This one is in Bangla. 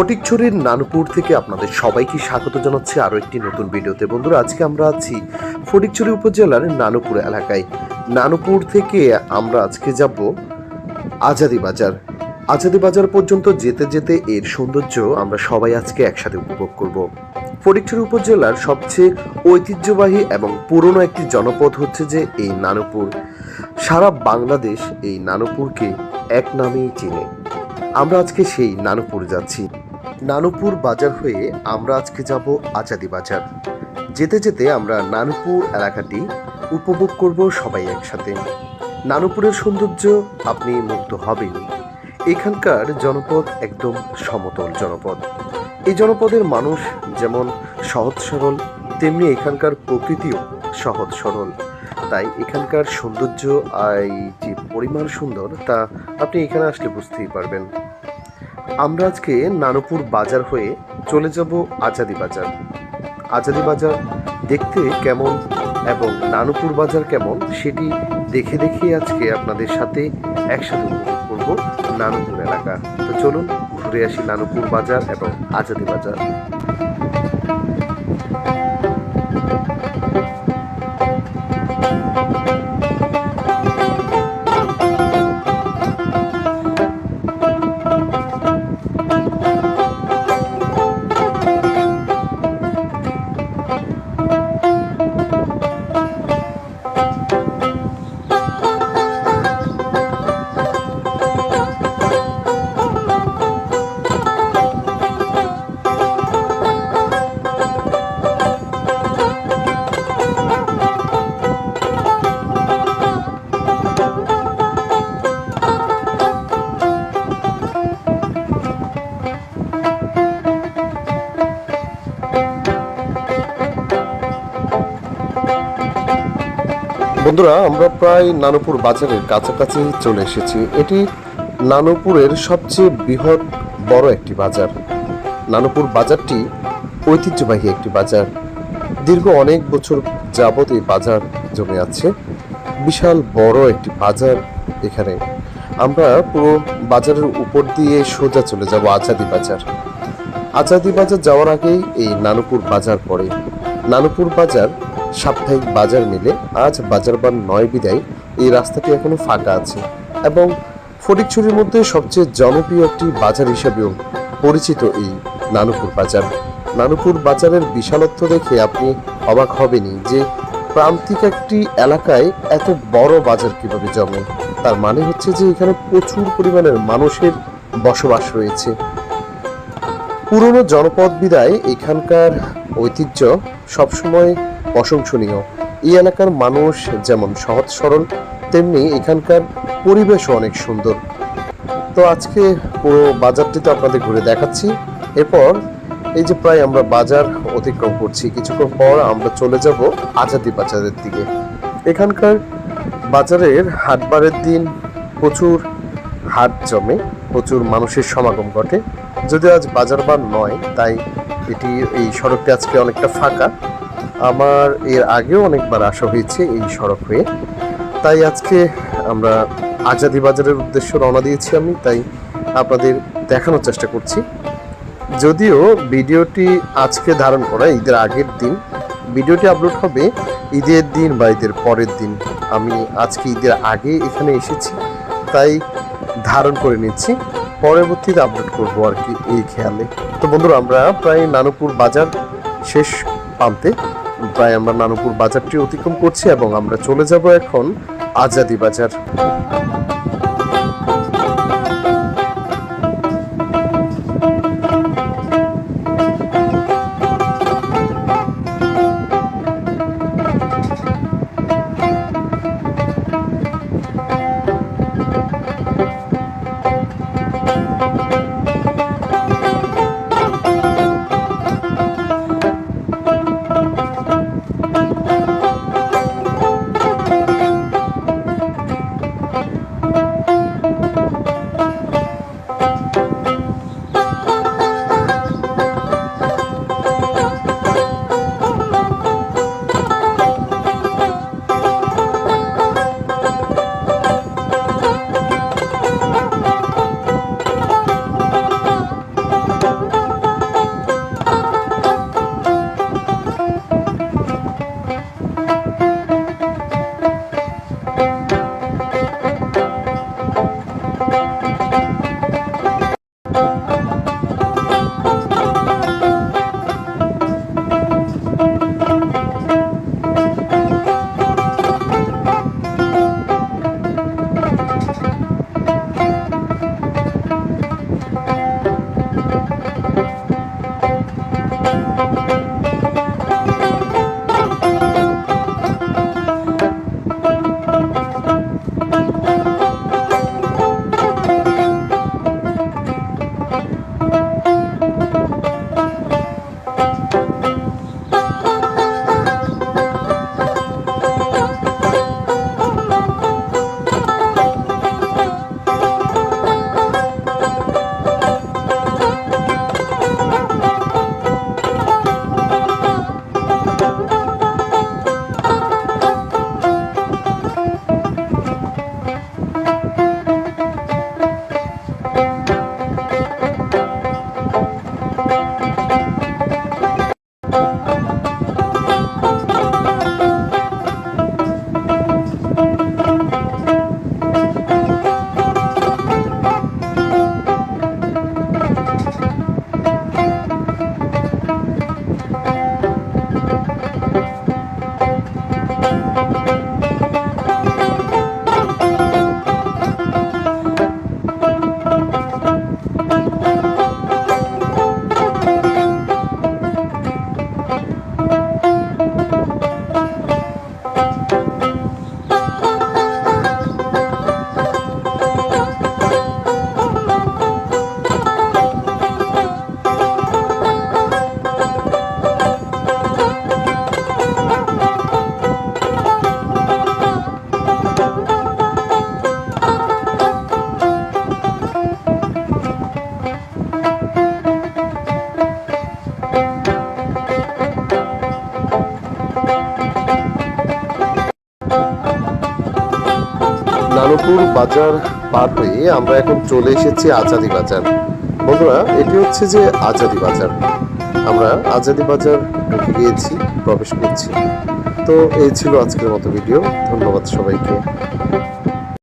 ফটিকছড়ির নানুপুর থেকে আপনাদের সবাইকে স্বাগত জানাচ্ছি আরও একটি নতুন ভিডিওতে। বন্ধুরা, আজকে আমরা আছি ফটিকছড়ি উপজেলার নানুপুর এলাকায়। নানুপুর থেকে আমরা আজকে যাব আজাদি বাজার। আজাদি বাজার পর্যন্ত যেতে যেতে এর সৌন্দর্য আমরা সবাই আজকে একসাথে উপভোগ করব। ফটিকছড়ি উপজেলার সবচেয়ে ঐতিহ্যবাহী এবং পুরনো একটি জনপদ হচ্ছে যে এই নানুপুর। সারা বাংলাদেশ এই নানুপুরকে এক নামেই চেনে। আমরা আজকে সেই নানুপুর যাচ্ছি। নানুপুর বাজার হয়ে আমরা আজকে যাব আজাদি বাজার। যেতে যেতে আমরা নানুপুর এলাকাটি উপভোগ করব সবাই একসাথে। নানুপুরের সৌন্দর্য আপনি মুগ্ধ হবেন। এখানকার জনপদ একদম সমতল জনপদ। এই জনপদের মানুষ যেমন সহজ সরল, তেমনি এখানকার প্রকৃতিও সহজ সরল। তাই এখানকার সৌন্দর্য আর যে পরিমাণ সুন্দর তা আপনি এখানে আসলে বুঝতেই পারবেন। আমরা আজকে নানুপুর বাজার হয়ে চলে যাব আজাদি বাজার। আজাদি বাজার দেখতে কেমন এবং নানুপুর বাজার কেমন সেটি দেখে দেখে আজকে আপনাদের সাথে একসাথে উপভোগ করব নানুপুর এলাকা। তো চলুন ঘুরে আসি নানুপুর বাজার এবং আজাদি বাজার। বন্ধুরা, আমরা প্রায় নানুপুর বাজারের কাছাকাছি চলে এসেছি। এটি নানুপুরের সবচেয়ে বৃহৎ বড় একটি বাজার। নানুপুর বাজারটি ঐতিহ্যবাহী একটি বাজার। দীর্ঘ অনেক বছর যাবত এই বাজার জমে আছে। বিশাল বড় একটি বাজার এখানে। আমরা পুরো বাজারের উপর দিয়ে সোজা চলে যাব আজাদি বাজার। আজাদি বাজার যাওয়ার আগেই এই নানুপুর বাজার পড়ে। নানুপুর বাজার সাপ্তাহিক বাজার মিলে আজ বাজারবার নয় বিদায় এই রাস্তাটি এখনও ফাঁকা আছে এবং ফটিকছড়ির মধ্যে সবচেয়ে জনপ্রিয় একটি বাজার হিসেবেও পরিচিত এই নানুপুর বাজার। নানুপুর বাজারের বিশালত্ব দেখে আপনি অবাক হবেনই যে প্রান্তিক একটি এলাকায় এত বড় বাজার কীভাবে জমে? তার মানে হচ্ছে যে এখানে প্রচুর পরিমাণের মানুষের বসবাস রয়েছে। পুরনো জনপদ বিদায় এখানকার ঐতিহ্য সবসময় প্রশংসনীয়। এই এলাকার মানুষ যেমন সহজ সরল, তেমনি এখানকার পরিবেশও অনেক সুন্দর। তো আজকে পুরো বাজারটি তো আপনাদের ঘুরে দেখাচ্ছি। এরপর এই যে প্রায় আমরা বাজার অতিক্রম করছি, কিছুক্ষণ পর আমরা চলে যাব আজাদি বাজারের দিকে। এখানকার বাজারের হাটবারের দিন প্রচুর হাট জমে, প্রচুর মানুষের সমাগম ঘটে। যদিও আজ বাজার বার নয়, তাই এটি, এই সড়কটি আজকে অনেকটা ফাঁকা। আমার এর আগেও অনেকবার আসা হয়েছে এই সড়ক হয়ে। তাই আজকে আমরা আজাদি বাজারের উদ্দেশ্য রওনা দিয়েছি আমি, তাই আপনাদের দেখানোর চেষ্টা করছি। যদিও ভিডিওটি আজকে ধারণ করা ঈদের আগের দিন, ভিডিওটি আপলোড হবে ঈদের দিন বা ঈদের পরের দিন। আমি আজকে ঈদের আগে এখানে এসেছি, তাই ধারণ করে নিচ্ছি। পরবর্তীতে আপলোড করব আর কি এই খেয়ালে। তো বন্ধুরা, আমরা প্রায় নানুপুর বাজার শেষ প্রান্তে প্রায় আমরা নানুপুর বাজারটি অতিক্রম করছি এবং আমরা চলে যাব এখন আজাদি বাজার। নানুপুর বাজার পার হয়ে আমরা এখন চলে এসেছি আজাদি বাজার। বন্ধুরা, এটি হচ্ছে যে আজাদি বাজার। আমরা আজাদি বাজার ঢুকে গিয়েছি, প্রবেশ করছি। তো এই ছিল আজকের মতো ভিডিও। ধন্যবাদ সবাইকে।